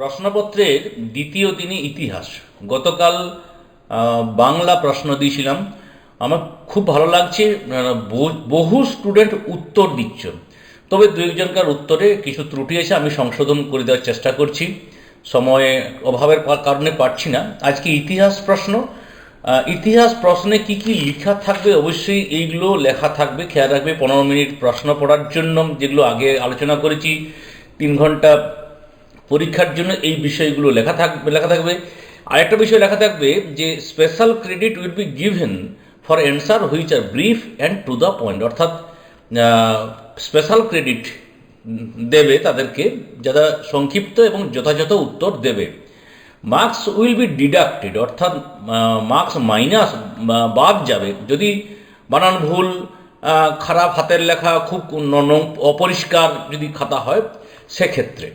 প্রশ্নপত্রের দ্বিতীয় দিনে ইতিহাস। গতকাল বাংলা প্রশ্ন দিয়েছিলাম। আমার খুব ভালো লাগছে বহু- স্টুডেন্ট উত্তর দিচ্ছ। তবে দু একজনকার উত্তরে কিছু ত্রুটি আছে, আমি সংশোধন করে দেওয়ার চেষ্টা করছি। সময়ে অভাবের কারণে পারছি না। আজকে ইতিহাস প্রশ্ন। ইতিহাস প্রশ্নে কি কি লেখা থাকবে? অবশ্যই এইগুলো লেখা থাকবে। খেয়াল রাখবে, পনেরো মিনিট প্রশ্ন পড়ার জন্য যেগুলো আগে আলোচনা করেছি, তিন ঘণ্টা পরীক্ষার জন্য এই বিষয়গুলো লেখা থাকবে লেখা থাকবে। আরেকটা বিষয় লেখা থাকবে যে special credit will be given for answer which are brief and to the point অর্থাৎ স্পেশাল ক্রেডিট দেবে তাদেরকে, যারা সংক্ষিপ্ত এবং যথাযথ উত্তর দেবে। মার্কস উইল বি ডিডাক্টেড অর্থাৎ মার্কস মাইনাস বাদ যাবে। যদি বানান ভুল খারাপ হাতের লেখা, খুব অপরিষ্কার যদি খাতা হয়, সেক্ষেত্রে।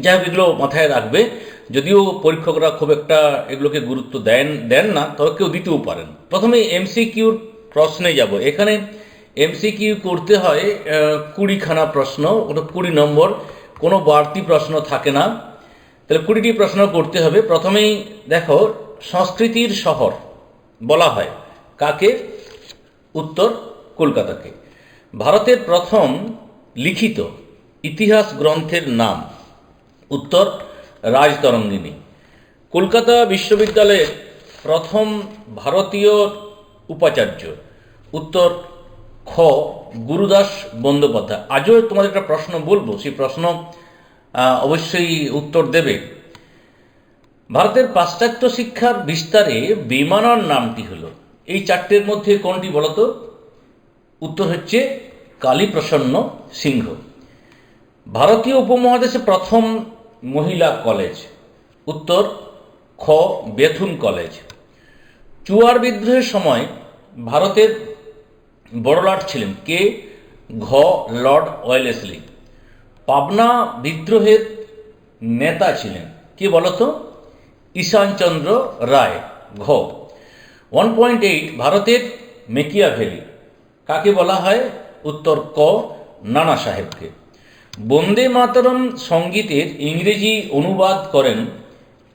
যাই হোক, এগুলো মাথায় রাখবে। যদিও পরীক্ষকরা খুব একটা এগুলোকে গুরুত্ব দেন দেন না, তবে কেউ দিতেও পারেন। প্রথমে এমসিকিউর প্রশ্নে যাব। এখানে এমসিকিউ করতে হয় কুড়িখানা প্রশ্ন, ওটা কুড়ি নম্বর। কোনো বাড়তি প্রশ্ন থাকে না। তাহলে কুড়িটি প্রশ্ন করতে হবে। প্রথমেই দেখো, সংস্কৃতির শহর বলা হয়। কাকে? উত্তর, কলকাতাকে। ভারতের প্রথম লিখিত ইতিহাস গ্রন্থের নাম। উত্তর, রাজতরঙ্গিনী। কলকাতা বিশ্ববিদ্যালয়ের প্রথম ভারতীয় উপাচার্য। উত্তর, খ, গুরুদাস বন্দ্যোপাধ্যায়। আজও তোমাদের একটা প্রশ্ন বলব, সেই প্রশ্ন অবশ্যই উত্তর দেবে। ভারতের পাশ্চাত্য শিক্ষার বিস্তারে বেমানার নামটি হলো। এই চারটের মধ্যে কোনটি বলতো? উত্তর হচ্ছে কালীপ্রসন্ন সিংহ। ভারতীয় উপমহাদেশে প্রথম মহিলা কলেজ। উত্তর, খ, বেথুন কলেজ। চুয়ার বিদ্রোহের সময় ভারতের বড়লাট ছিলেন কে? ঘ, লর্ড ওয়েলেসলি। পাবনা বিদ্রোহের নেতা ছিলেন কে বলতো? ঈশানচন্দ্র রায়, ঘ। ওয়ান পয়েন্ট এইট, ভারতের মেকিয়া ভ্যালি কাকে বলা হয়? উত্তর, ক, নানা সাহেবকে। বন্দে মাতরম সঙ্গীতের ইংরেজি অনুবাদ করেন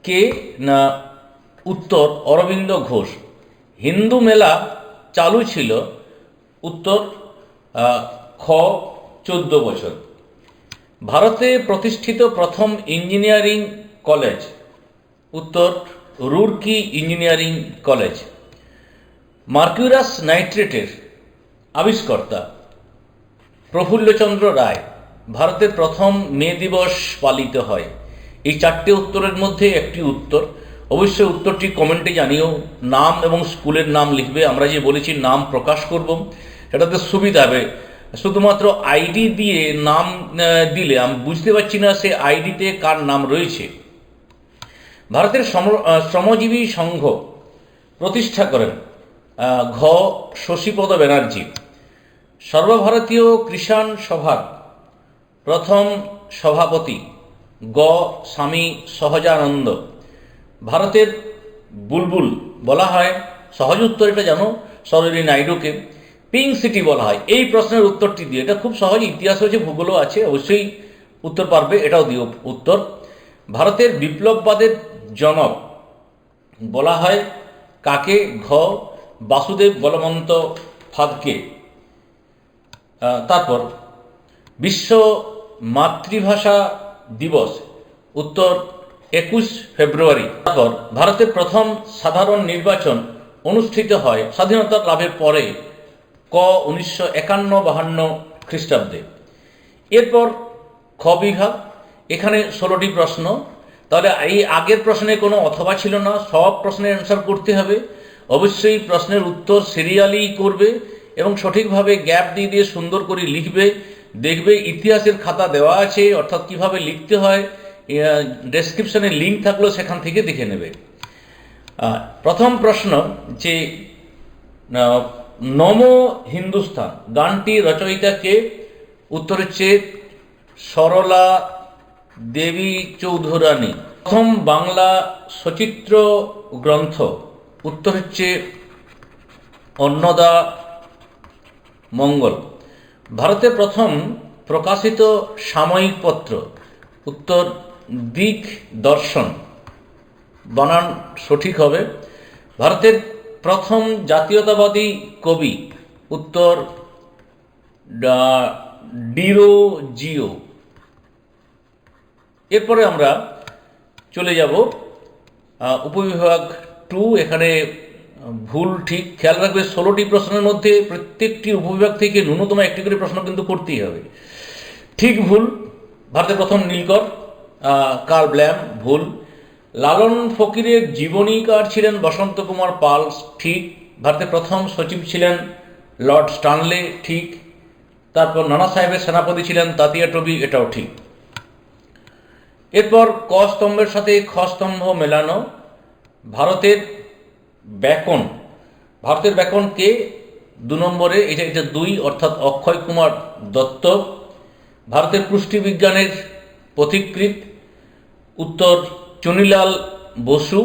কে না উত্তর অরবিন্দ ঘোষ। হিন্দু মেলা চালু ছিল উত্তর খ, চোদ্দ বছর। ভারতে প্রতিষ্ঠিত প্রথম ইঞ্জিনিয়ারিং কলেজ, উত্তর, রুরকি ইঞ্জিনিয়ারিং কলেজ। মার্কিউরাস নাইট্রেটের আবিষ্কর্তা প্রফুল্লচন্দ্র রায়। ভারতের প্রথম মে দিবস পালিত হয়। এই চারটে উত্তরের মধ্যে একটি উত্তর। অবশ্যই উত্তরটি কমেন্টে জানিও। নাম এবং স্কুলের নাম লিখবে। আমরা যে বলেছি, নাম প্রকাশ করব। সেটাতে সুবিধা হবে। শুধুমাত্র আইডি দিয়ে নাম দিলে আমি বুঝতে পারছি না সে আইডিতে কার নাম রয়েছে। ভারতের শ্রমজীবী সংঘ প্রতিষ্ঠা করেন ঘ শশীপদ ব্যানার্জি। সর্বভারতীয় কৃষাণ সভার প্রথম সভাপতি গ স্বামী সহজানন্দ। ভারতের বুলবুল বলা হয়, সহজ উত্তর এটা জানো, সরোজিনী নাইডুকে। পিঙ্ক সিটি বলা হয়। এই প্রশ্নের উত্তরটি দিয়ে, এটা খুব সহজ, ইতিহাস হয়েছে ভূগোলও আছে, অবশ্যই উত্তর পারবে, এটাও দিও উত্তর। ভারতের বিপ্লববাদের জনক বলা হয় কাকে? ঘ বাসুদেব বলবন্ত ফাদকে তারপর বিশ্ব মাতৃভাষা দিবস, উত্তর একুশ ফেব্রুয়ারি। তারপর ভারতের প্রথম সাধারণ নির্বাচন অনুষ্ঠিত হয় স্বাধীনতা লাভের পরে, ক উনিশশো একান্ন বাহান্ন খ্রিস্টাব্দে। এরপর খ বিভাগ। এখানে ষোলোটি প্রশ্ন। তাহলে এই আগের প্রশ্নে কোনো অথবা ছিল না, সব প্রশ্নের অ্যান্সার করতে হবে। অবশ্যই প্রশ্নের উত্তর সিরিয়ালি করবে এবং সঠিকভাবে গ্যাপ দিয়ে দিয়ে সুন্দর করে লিখবে। দেখবে ইতিহাসের খাতা দেওয়া আছে, অর্থাৎ কীভাবে লিখতে হয় ডেসক্রিপশনে লিঙ্ক থাকল সেখান থেকে দেখে নেবে। প্রথম প্রশ্ন যে নম হিন্দুস্তান গানটি রচয়িতাকে উত্তর হচ্ছে সরলা দেবী চৌধুরানী। প্রথম বাংলা সচিত্র গ্রন্থ উত্তর হচ্ছে অন্নদা মঙ্গল। ভারতে প্রথম প্রকাশিত সাময়িক পত্র, উত্তর দিক দর্শন। বানান সঠিক হবে। ভারতের প্রথম জাতীয়তাবাদী কবি, উত্তর ডা- ডিরোজিও এরপরে আমরা চলে যাব উপবিভাগ টু, এখানে ভুল ঠিক খেয়াল রাখবে, ষোলোটি প্রশ্নের মধ্যে প্রত্যেকটি উপবিভাগ থেকে ন্যূনতম একটি করে প্রশ্ন কিন্তু করতেই হবে। ঠিক ভুল, ভারতের প্রথম নীলকর কার ব্ল্যাম, ভুল। লালন ফকিরের জীবনীকার ছিলেন? বসন্ত কুমার পাল, ঠিক। ভারতের প্রথম সচিব ছিলেন লর্ড স্টানলে ঠিক। তারপর নানা সাহেবের সেনাপতি ছিলেন তাতিয়া টবি এটাও ঠিক। এরপর ক স্তম্ভের সাথে খ স্তম্ভ মেলানো। ভারতের ব্যাকরণ ভারতের ব্যাকরণ কে দু নম্বরে, এটা এটা দুই, অর্থাৎ অক্ষয় কুমার দত্ত, ভারতের পুষ্টিবিজ্ঞানের পথিকৃত উত্তর চুনিলাল বসু,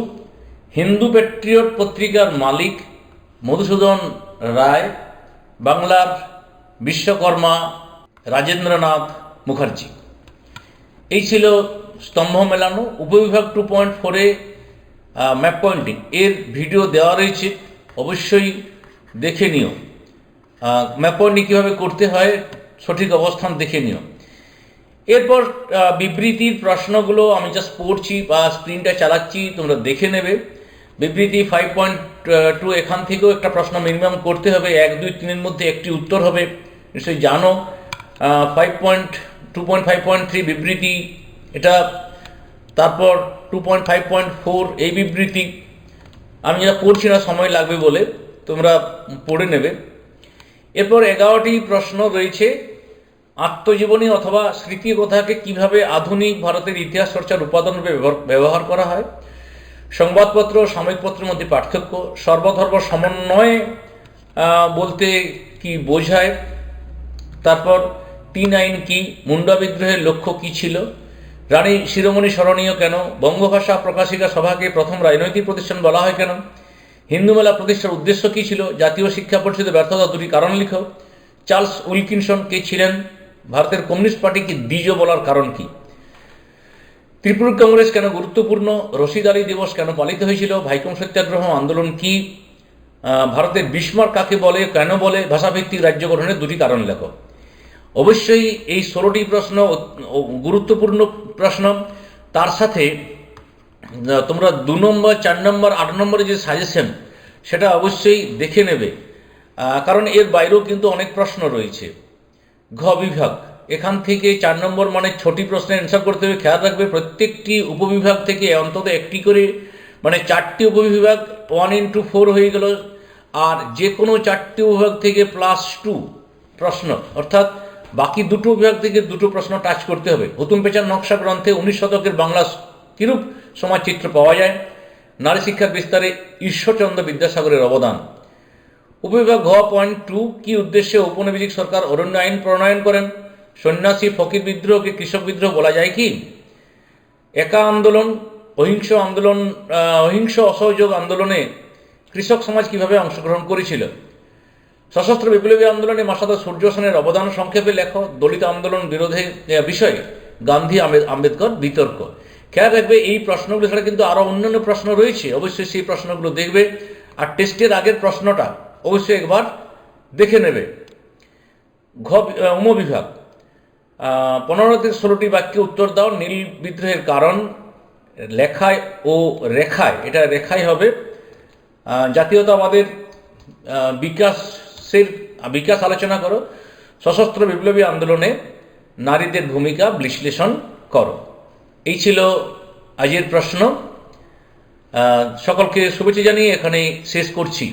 হিন্দু পেট্রিয়ট পত্রিকার মালিক মধুসূদন রায়, বাংলার বিশ্বকর্মা রাজেন্দ্রনাথ মুখার্জি। এই ছিল স্তম্ভ মেলানো। উপবিভাগ টু পয়েন্ট ফোরে ম্যাপ পয়েন্টিং এর ভিডিও দেওয়া রয়েছে, অবশ্যই দেখে নিও। ম্যাপ পয়েন্টিং কীভাবে করতে হয়, সঠিক অবস্থান দেখে নিও। এরপর বিবৃতির প্রশ্নগুলো আমি জাস্ট পড়ছি বা স্ক্রিনটা চালাচ্ছি, তোমরা দেখে নেবে। বিবৃতি ফাইভ পয়েন্ট টু এখান থেকেও একটা প্রশ্ন মিনিমাম করতে হবে, এক, দুই, তিনের মধ্যে একটি উত্তর হবে, নিশ্চয়ই জানো। Five point two point five point three বিবৃতি, এটা তারপর two point five point four এই বিবৃতি। আমি যেটা পড়ছি না, সময় লাগবে বলে, তোমরা পড়ে নেবে। এরপর এগারোটি প্রশ্ন রয়েছে, আত্মজীবনী অথবা স্মৃতি স্মৃতিকথাকে কীভাবে আধুনিক ভারতের ইতিহাস চর্চার উপাদান রূপে ব্যবহার- করা হয়? সংবাদপত্র, সাময়িকপত্রের মধ্যে পার্থক্য, সর্বধর্ম সমন্বয় বলতে কি বোঝায়? তারপর তিন আইন কি, মুন্ডা বিদ্রোহের লক্ষ্য কি ছিল? রানী শিরোমণি স্মরণীয় কেন? বঙ্গভাষা প্রকাশিকা সভাকে প্রথম রাজনৈতিক প্রতিষ্ঠান বলা হয় কেন? হিন্দু মেলা প্রতিষ্ঠার উদ্দেশ্য কী ছিল? জাতীয় শিক্ষা পরিষদে ব্যর্থতা দুটি কারণ লিখো। চার্লস উইলকিনসন কে ছিলেন? ভারতের কমিউনিস্ট পার্টিকে দ্বিজ বলার কারণ কি? ত্রিপুরা কংগ্রেস কেন গুরুত্বপূর্ণ? রশিদ আলী দিবস কেন পালিত হয়েছিল? ভাইকম সত্যাগ্রহ আন্দোলন কি? ভারতের বিস্মার কাকে বলে, কেন বলে? ভাষাভিত্তিক রাজ্য গঠনের দুটি কারণ লেখো। অবশ্যই এই ষোলোটি প্রশ্ন গুরুত্বপূর্ণ প্রশ্ন। তার সাথে তোমরা দু নম্বর, চার নম্বর, আট নম্বরে যে সাজেশন সেটা অবশ্যই দেখে নেবে। কারণ এর বাইরেও কিন্তু অনেক প্রশ্ন রয়েছে। ঘ বিভাগ, এখান থেকে চার নম্বর মানে ছটি প্রশ্নের অ্যান্সার করতে হবে। খেয়াল রাখবে, প্রত্যেকটি উপবিভাগ থেকে অন্তত একটি করে মানে চারটি উপবিভাগ ওয়ান ইন্টু ফোর হয়ে গেল। আর যে কোনো চারটি উপবিভাগ থেকে প্লাস টু প্রশ্ন, অর্থাৎ বাকি দুটো বিভাগ থেকে দুটো প্রশ্ন টাচ করতে হবে। হুতুম পেচার নকশা গ্রন্থে উনিশ শতকের বাংলা কিরূপ সমাজচিত্র পাওয়া যায়? নারী শিক্ষার বিস্তারে ঈশ্বরচন্দ্র বিদ্যাসাগরের অবদান। উপবিভাগ ঘ পয়েন্ট টু কি উদ্দেশ্যে ঔপনিবেশিক সরকার অরণ্য আইন প্রণয়ন করেন? সন্ন্যাসী ফকির বিদ্রোহকে কৃষক বিদ্রোহ বলা যায় কি? একা আন্দোলন, অহিংস আন্দোলন অহিংস অসহযোগ আন্দোলনে কৃষক সমাজ কীভাবে অংশগ্রহণ করেছিল? সশস্ত্র বিপ্লবী আন্দোলনে মাসাদা সূর্য সেনের অবদান সংক্ষেপে লেখ দলিত আন্দোলন বিরোধে বিষয়ে গান্ধী আম্বে- আম্বেদকর বিতর্ক। খেয়াল রাখবে এই প্রশ্নগুলো ছাড়া কিন্তু আরও অন্যান্য প্রশ্ন রয়েছে। অবশ্যই সেই প্রশ্নগুলো দেখবে। আর টেস্টের আগের প্রশ্নটা অবশ্যই একবার দেখে নেবে। ঘ উপবিভাগ আহ, পনেরো থেকে ষোলোটি বাক্যে উত্তর দাও। নীল বিদ্রোহের কারণ লেখায় ও রেখায়। এটা রেখায় হবে। জাতীয়তাবাদের আহ, বিকাশের বিকাশ আলোচনা করো, সশস্ত্র বিপ্লবী আন্দোলনে নারীদের ভূমিকা বিশ্লেষণ করো। এই ছিল আজের প্রশ্ন। সকলকে শুভেচ্ছা জানিয়ে এখানে শেষ করছি।